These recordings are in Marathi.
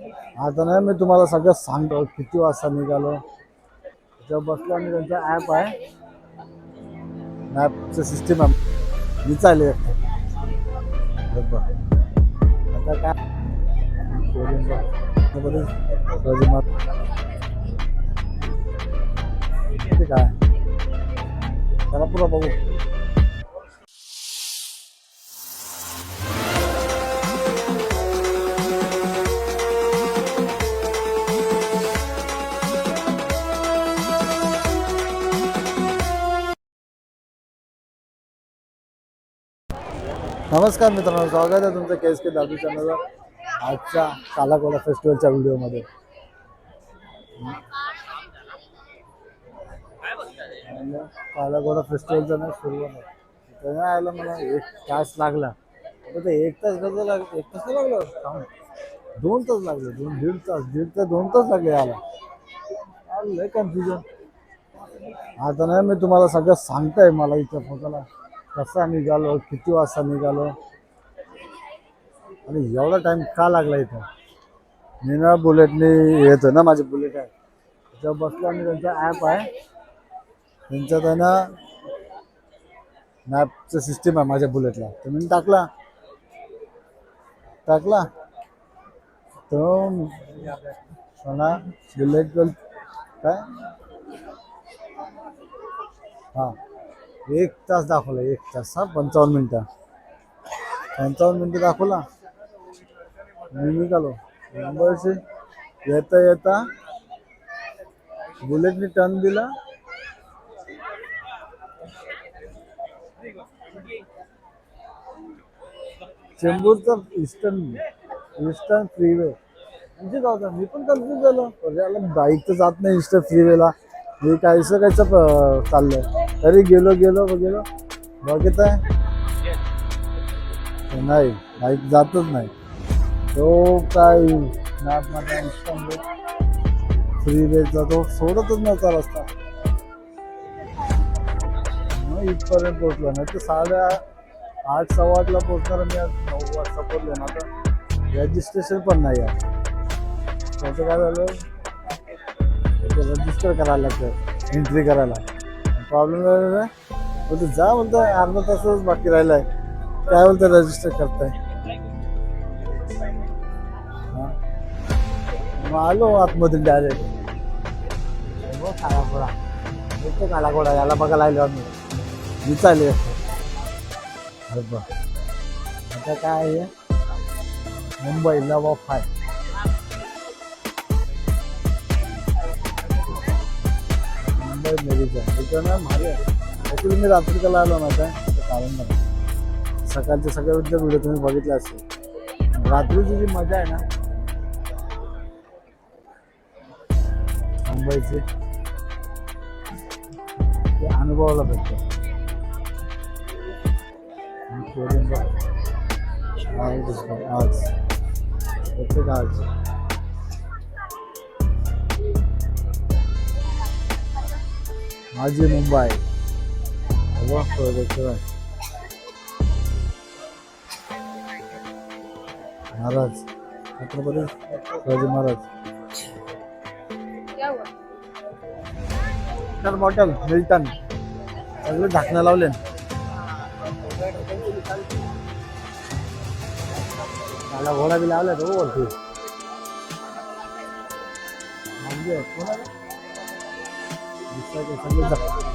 आता नाही मी तुम्हाला सगळं सांगतो किती वाजता निघालो. जेव्हा बसलो आणि त्यांचा ॲप आहे. मॅपचं सिस्टीम आहे. मी चालले आता काय? काय? त्याला पुरा बघू. नमस्कार मित्रांनो स्वागत आहे तुमचं केस के दादू चॅनलवर. आजच्या कालाकोडा फेस्टिवलच्या व्हिडिओमध्ये. कालाकोला कालाकोडा फेस्टिवलचा नाही सुरुवात आहे. आयला मला एक तास लागला. ते एक तास कसं लाग एक तास लागलं. थांब. दोन तास लागले दोन दीड तास दीड तास दोन तास लागले याला लय कन्फ्युजन आता नाही मी तुम्हाला सगळं सांगताय मला इथं फोटोला कसा निघालो किती वाजता निघालो? आणि एवढा टाइम का लागला इथं? मी ना बुलेटने येतो ना माझी बुलेट आहे. जेव्हा बसलो आणि त्यांचा ॲप आहे. त्यांच्यात आहे ना मॅपचं सिस्टीम आहे माझ्या बुलेटला तर मी टाकला? टाकला? तो म्हणा बुलेट काय? हां. एक तास दाखवला एक तास. हा पंचावन्न मिनटं. पंचावन्न मिनटं दाखवला. मी निघालो. मुंबईचे येता येता बुलेटने टर्न दिला. चेंबूरचा इस्टर्न इस्टर्न फ्रीवे म्हणजे जाऊ मी पण कन्फ्युज झालो. बाईक तर जात नाही इस्टर्न फ्रीवेला मी काहीच काहीच चाललंय? तरी गेलो गेलो गेलो. बघित आहे. नाही बाईक जातच नाही. तो काय मॅपमध्ये फ्रीवेचा तो सोडतच नव्हता रस्ता. मग इथपर्यंत पोहोचलो. नाही तर साध्या आठ सव्वा आठला पोहोचणार मी आज नऊ वाजता पोहोचलो. ना तर रजिस्ट्रेशन पण नाही आहे त्याचं काय झालं? रजिस्टर करायला लागतं. एंट्री करायला. प्रॉब्लेम झालेला बोलतो जा बोलतो अर्धा तासच बाकी राहिलाय. काय बोलतं रजिस्टर करताय. मग आलो आतमधून डायरेक्ट मग घोडा येतो काला घोडा याला बघायला आलो आम्ही. मी चालले अरे बा. आता काय आहे? मुंबई लव ऑफ फाय. मुंबई मेरीचा इथं ना ॲक्च्युली मी रात्री त्याला आलो ना कारण नाही सकाळचे सगळे व्हिडिओ तुम्ही बघितले असेल. रात्रीची जी मजा आहे ना मुंबईची ते अनुभवाला भेटतं. आज. प्रत्येक आज. माझी मुंबई. महाराज छत्रपती शिवाजी महाराज. तर बॉटल मिल्टन सगळे झाकणं लावले. घोडा बी लावला तो वरती. म्हणजे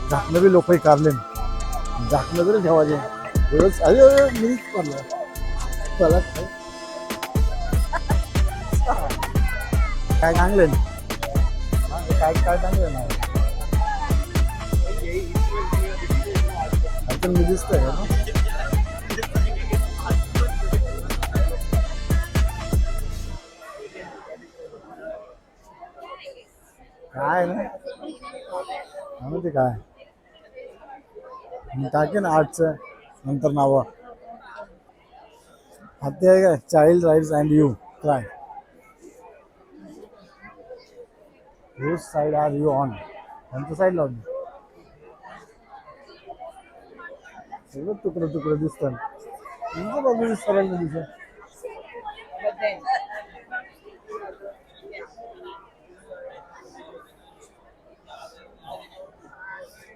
झाकणं बी लोक कारले झाकणं तरी ठेवायचे. एवढंच अरे अरे, मीच पडलं चला. काय चांगलं काय काय चांगलं ना? आता मी दिसतोय ना? काय ना? माहिती काय? मी टाकेन आर्टचं नंतर नावं. आता आहे काय? Child rights and you try whose side are you on त्यांच्या साईड लावून सगळं तुकडं तुकडं दिसतात तुमचं बाजूने सरळ दिसत.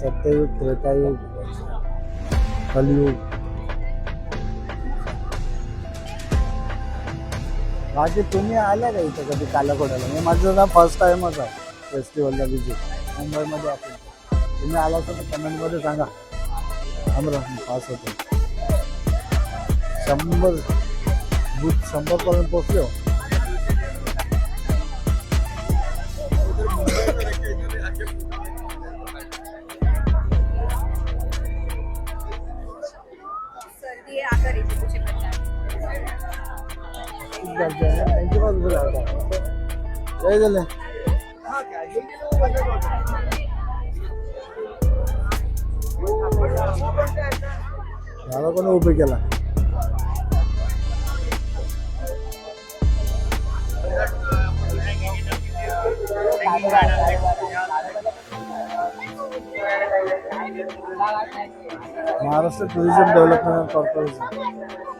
सत्ययुग त्रेतायुग कलयुग बाकी तुम्ही आल्या का इथं कधी कालाकोड्याला मी माझं ना फर्स्ट टाइमच आहे फेस्टिवलला विजिट मुंबईमध्ये असेल तुम्ही आला तर कमेंटमध्ये सांगा. आम्हाला पास होतो. शंभर बूथ शंभरपर्यंत पोचलो. खूप गर्दी आहे. त्यांची बाजू बघा आता. काय झालं मला कोणी उभे केला महाराष्ट्र टुरिझम डेव्हलपमेंट कॉर्पोरेशन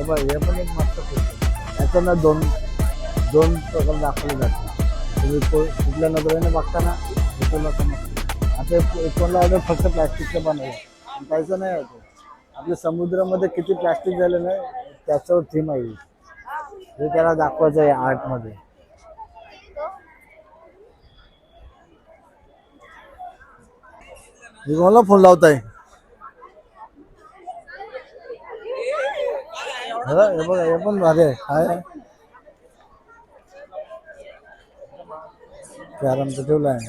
हे बघ हे पण एक मस्त याच्यानं दोन दोन प्रकार दाखवले जातात. तुम्ही को- कुठल्या नजरेने बघताना एकोणला आता एक- एकोणला फक्त प्लॅस्टिकचं बनवलं. त्याचं नाही आहे ते आपल्या समुद्रामध्ये किती प्लॅस्टिक झालं नाही त्याच्यावर थीम आहे. हे त्याला दाखवायचं आहे आर्टमध्ये मी कोणाला फोन लावताय. हे हे बघा हे पण भारी आहे. काय? कॅरमचं ठेवलं आहे.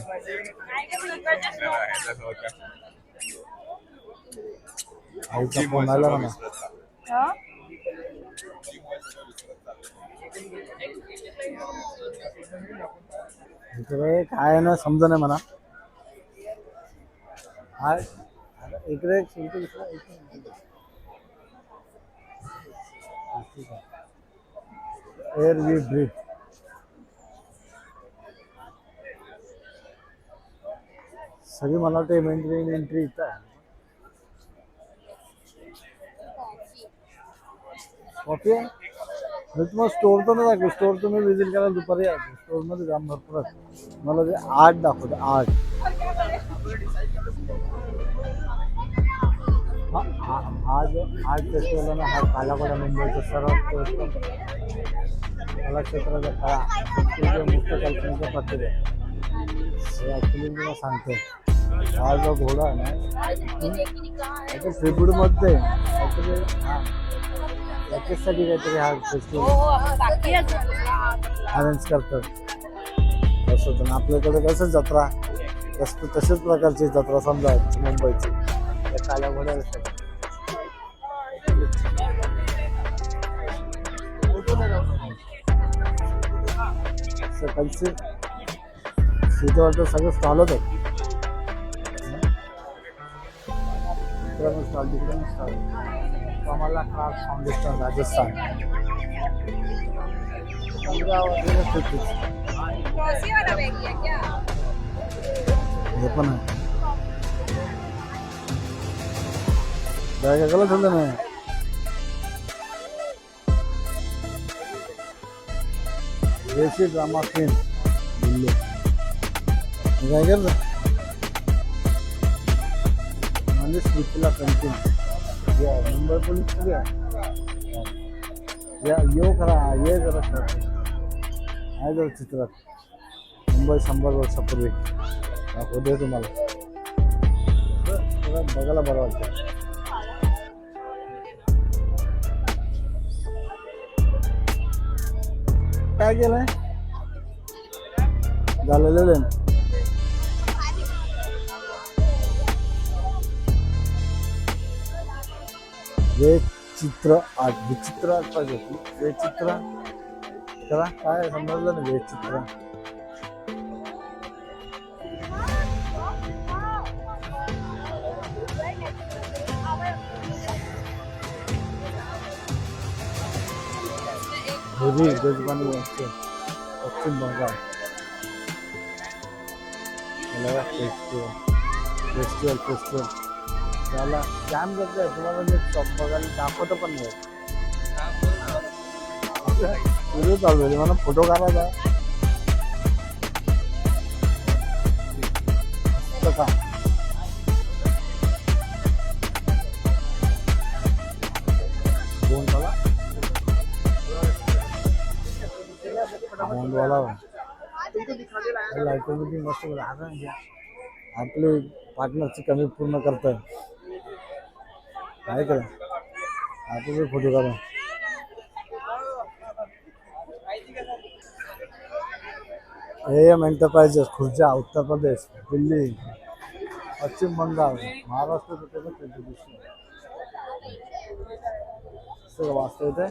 आईचा फोन आला म्हणा इकडे काय आहे ना समजा नाही म्हणा. हाय. अरे इकडे एअर वी ब्रीथ सगळी मला वाटतं एंट्री एंट्री इथं आहे. कॉफी आहे? मी तुम्हाला स्टोर तर नाही दाखवू स्टोर तुम्ही विजिट करायला दुपारी स्टोअरमध्ये स्टोरमध्ये जाम भरपूर आहे. मला ते आर्ट दाखवते आर्ट हा- हा जो आर्ट फेस्टिवल आहे ना हा कालाकोडा मुंबईचा सर्वात कलाक्षेत्राचा कळा मुख्य कल्पनेचा प्रतीक आहे. हे ॲक्च्युली मी तुला सांगते हा जो घोडा आहे ना तो त्रिपुडमध्ये काहीतरी हा. याच्यासाठी काहीतरी हा फेस्टिवल अरेंज करतात. असं होतं. आपल्याकडे कसं जत्रा तसं तशाच प्रकारची जत्रा समजा मुंबईची. त्या काल्या घोड्याला सकाळचे फाउंडेशन राजस्थान पंधरा वाजता फिफ्टीज क्रॉसी वाला बैग है क्या हे पण आहे बॅग गलत झालं नाही देशी ड्रामा क्वीन दिल्ली हे काय करतं मनीष मिथिला पेंटिंग या मुंबई पोलीस किती आहे. या येऊ खरा ये जरा खरा आहे जरा चित्रात. मुंबई शंभर वर्षापूर्वी दाखवतोय तुम्हाला. बघा- बघायला बरं वाटतं. काय केलंय? झालेलं आहे वेद चित्र विचित्र आर्ट पाहिजे चित्र करा काय समजलं ना वेद चित्र. होती गजबानी वाटते पश्चिम बंगाल मला फेस्टिवल फेस्टिवल फेस्टिवल त्याला काम करते तुम्हाला मी शॉप बघायला दाखवतो पण नाही व्हिडिओ चालू आहे मला फोटो काढायचा का गोंडवाला लाईटमध्ये मस्त राहतं आपले पार्टनरची कमी पूर्ण करतात काय करा? आपले फोटो काढा. एम एंटरप्राइजेस खुर्जा उत्तर प्रदेश दिल्ली पश्चिम बंगाल महाराष्ट्र कुठे वाचता येते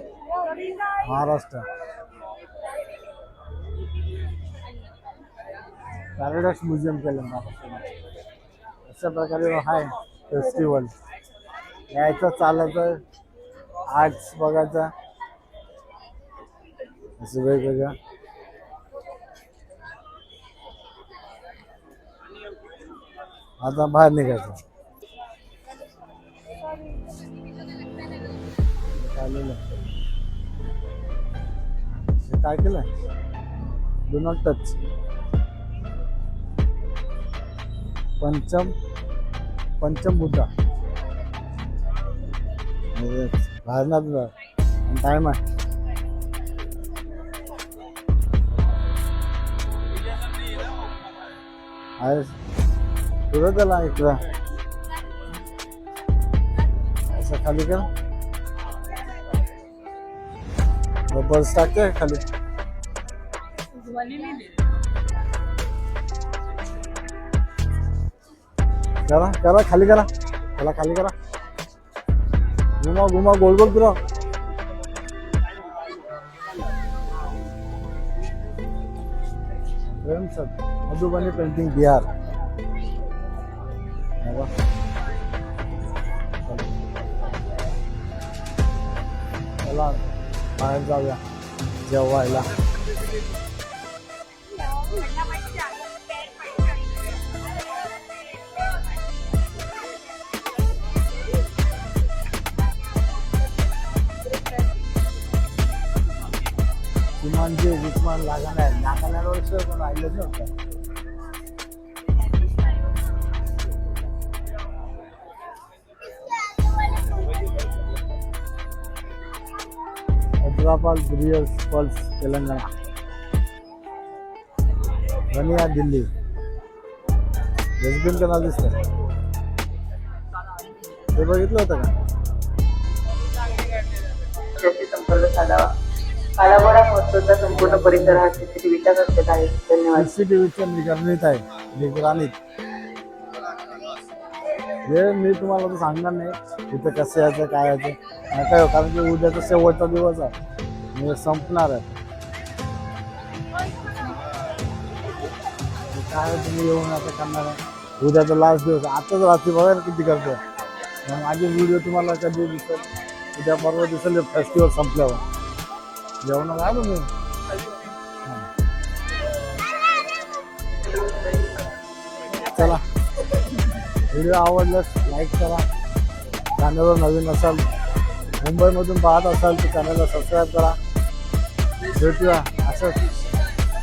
महाराष्ट्र. पॅराडॉक्स म्युझियम केलं अशा प्रकारे आहे फेस्टिवल यायचं चालायचं आर्ट्स बघायचं असं वेगवेगळ्या आता बाहेर निघायचं चालेल काय केलं do not touch Pancham Pancham Buddha. बाहेर तुला टाइम आहे. आहे. पुढं त्याला इकडं. असं खाली का बस टाकते खाली. करा करा खाली करा त्याला खाली करा घुमा घुमा गोल गोल तुरा प्रेम सर मधुबनी पेंटिंग बिहार. चला बाहेर जाऊया. जेवायला. जे विकमान लागणार आहे नाकाल्यावर पण राहिलंच नव्हतं हैदराबाद ब्रियर्स पल्स तेलंगणा. धनिया दिल्ली. डस्टबिन कनाल दिसत ते बघितलं होतं का? त्याशी संपर्क साधावा कालाबोडा महोत्सवचा संपूर्ण परिसर हा सीसीटीव्हीच्या कक्षेत आहे. धन्यवाद. सीसीटीव्हीच्या आहे. निगराणीत. हे मी तुम्हाला तर सांगणार नाही इथं कसं यायचं काय यायचं. काय कारण की उद्याचा शेवटचा दिवस आहे. मी संपणार आहे. काय तुम्ही येऊन आता करणार आहे? उद्याचा लास्ट दिवस आताच रात्री बघा ना किती करतो माझे व्हिडिओ तुम्हाला कधी दिसत उद्या परवा दिसेल फेस्टिवल संपल्यावर. जेवण काय तुम्ही चला. व्हिडिओ आवडल्यास लाईक करा. चॅनलवर नवीन असाल मुंबईमधून पाहत असाल तर चॅनलला सबस्क्राईब करा. भेटूया असंच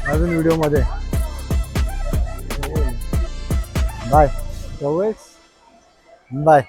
नवीन व्हिडिओमध्ये बाय बाय